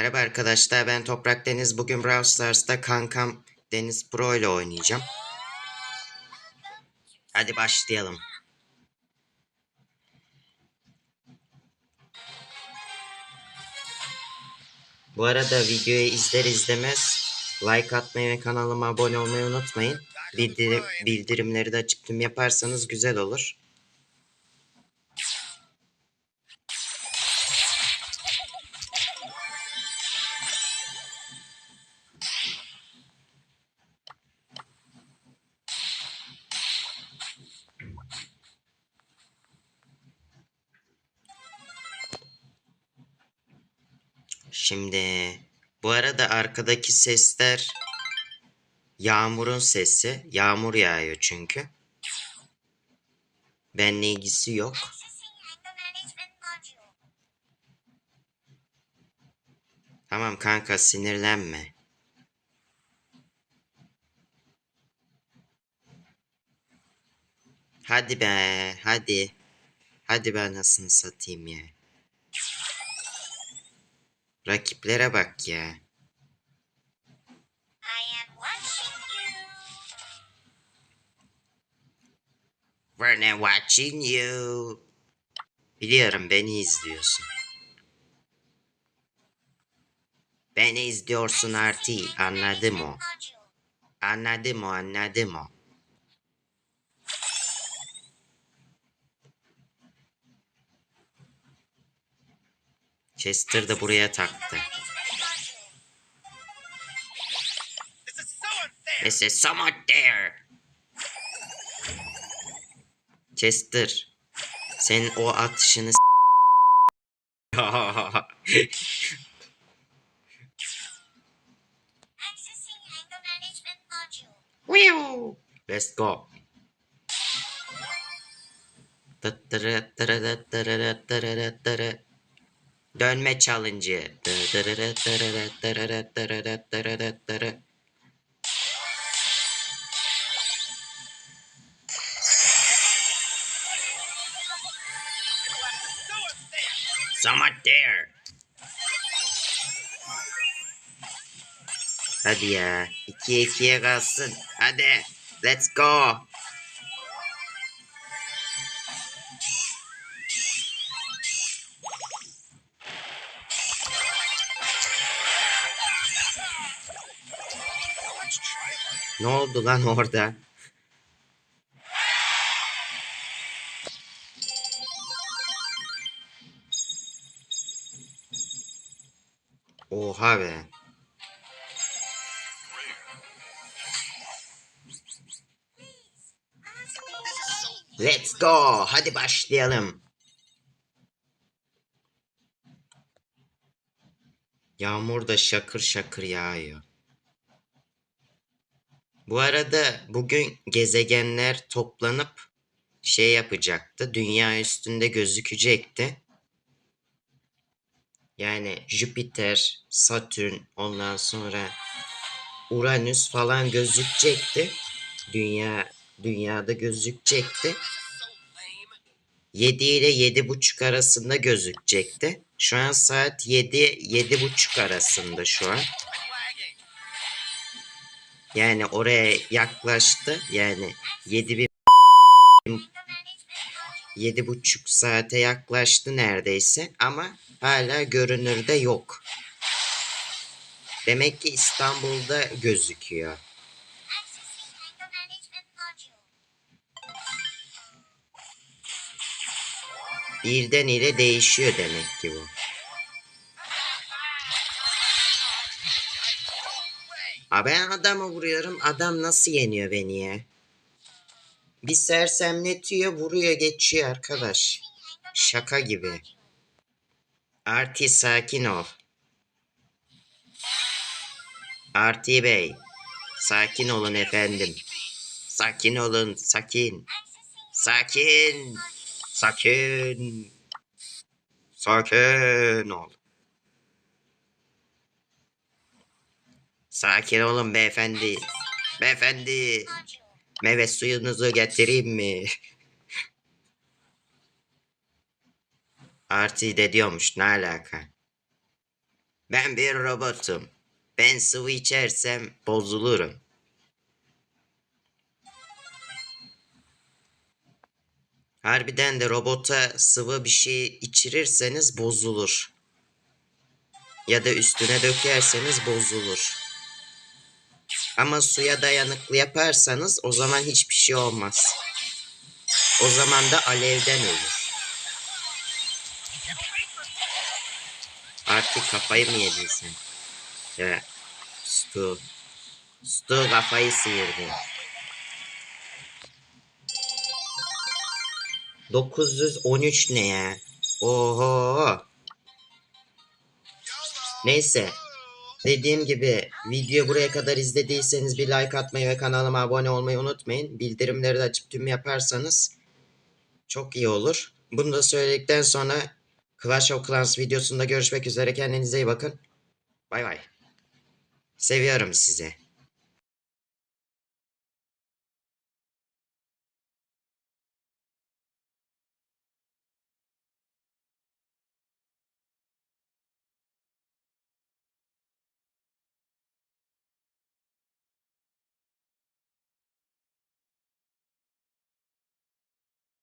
Merhaba arkadaşlar ben Toprak Deniz. Bugün Brawl Stars'ta kankam Deniz Pro ile oynayacağım. Hadi başlayalım. Bu arada videoyu izler izlemez like atmayı ve kanalıma abone olmayı unutmayın. Bildirim, bildirimleri de açıp tüm yaparsanız güzel olur. Şimdi bu arada arkadaki sesler yağmurun sesi. Yağmur yağıyor çünkü. Benle ilgisi yok. Tamam kanka sinirlenme. Hadi be, hadi. Hadi ben nasıl satayım ya. Rakiplere bak ya. We're watching you. Biliyorum beni izliyorsun. Beni izliyorsun artı anladım o. Anladım o anladım o. Chester de buraya taktı. This is so much there. Chester. Senin o atışını Let's go. Tıttırı tırırı tırırı tırırı tırı. Dönme challenge'ı. Someone there. Hadi ya. İkiye ikiye kalsın. Hadi. Let's go. Ne oldu lan orada? Oha be. Let's go. Hadi başlayalım. Yağmur da şakır şakır yağıyor. Bu arada bugün gezegenler toplanıp şey yapacaktı. Dünya üstünde gözükecekti. Yani Jüpiter, Satürn, ondan sonra Uranüs falan gözükecekti. Dünya dünyada gözükecekti. 7 ile 7.30 arasında gözükecekti. Şu an saat 7 7.30 arasında şu an. Yani oraya yaklaştı. Yani 7 bir yedi buçuk saate yaklaştı neredeyse ama hala görünürde yok. Demek ki İstanbul'da gözüküyor. İlden ile değişiyor demek ki bu. Ben adamı vuruyorum. Adam nasıl yeniyor beni ya? Bir sersemletiyor, vuruyor, geçiyor arkadaş. Şaka gibi. Arti sakin ol. Arti Bey, sakin olun efendim. Sakin olun, sakin. Sakin. Sakin. Sakin ol. Sakin olun beyefendi. Beyefendi. Meyve suyunuzu getireyim mi? Arti de diyormuş ne alaka? Ben bir robotum. Ben sıvı içersem bozulurum. Harbiden de robota sıvı bir şey içirirseniz bozulur. Ya da üstüne dökerseniz bozulur. Ama suya dayanıklı yaparsanız o zaman hiçbir şey olmaz. O zaman da alevden ölür. Artık kafayı mı yedin sen? Ya, Stu. Stu kafayı sıyırdı. 913 ne ya? Oho. Neyse. Dediğim gibi video buraya kadar izlediyseniz bir like atmayı ve kanalıma abone olmayı unutmayın. Bildirimleri de açıp tüm yaparsanız çok iyi olur. Bunu da söyledikten sonra Clash of Clans videosunda görüşmek üzere. Kendinize iyi bakın. Bay bay. Seviyorum sizi.